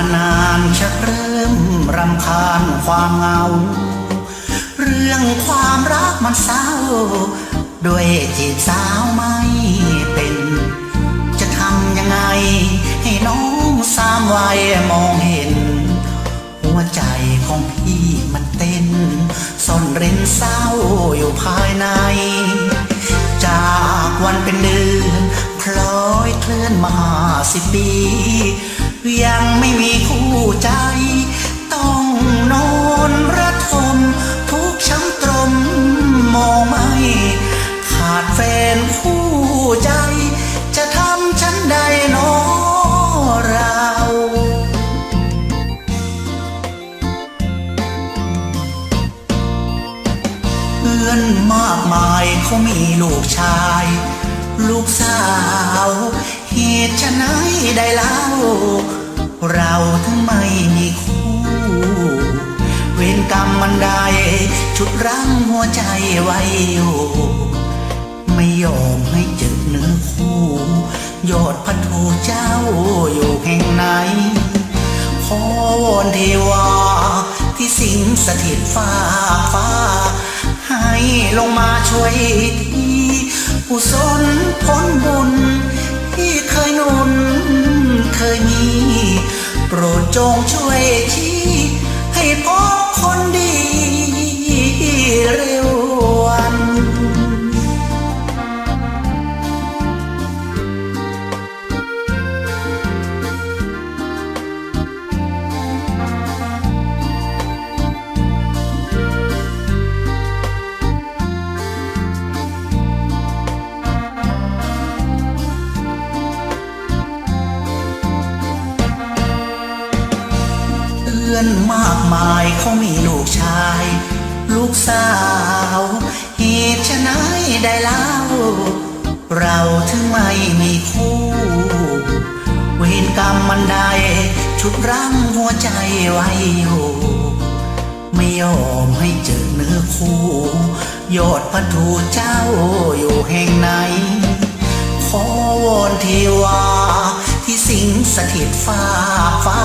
านานชักเริ่มรำคาญความเงา เรื่องความรักมันเศร้า ด้วยจีบสาวไม่เป็น จะทำยังไง ให้น้องสามวัยมองเห็น หัวใจของพี่มันเต้นซ่อนเร้นเศร้าอยู่ภายใน จากวันเป็นเดือนพลอยเคลื่อนมาสิบปี ยังไม่มีคู่ใจ ต้องนอนระทมทุกช้ำตรมมองไม่ ขาดแฟนคู่ใจ จะทำฉันใดนอเราเพื่อนมากมายเขามีลูกชาย ลูกสาว เหตุชะ ได้เล่าเราถึงไม่มีคู่ เวรกรรมมันได้ชุดรั้งหัวใจไว้อยู่ ไม่ยอมให้เจอเนื้อคู่ ยอดพันธุเจ้าอยู่แห่งไหนขอวอนเทวาที่สิงสถิตฟ้าฟ้า ให้ลงมาช่วยทีกุศลผลบุญ โปรดจงช่วยชี อนมากมายเขามีลูกชาย ลูกสาวเหตุชะไหนได้เล่า เราถึงไม่มีคู่ เวรกรรมมันได้ชุดรั้งหัวใจไว้อยู่ไม่ยอมให้เจอเนื้อคู่ ยอดพันธุเจ้าอยู่แห่งไหน ขอวอนเทวาที่สิงสถิตฟ้าฟ้า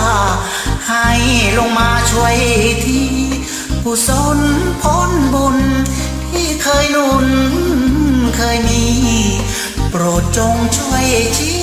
ลงมาช่วยทีผู้สนพ้นบุญ ที่เคยหนุนเคยมี โปรดจงช่วยชี้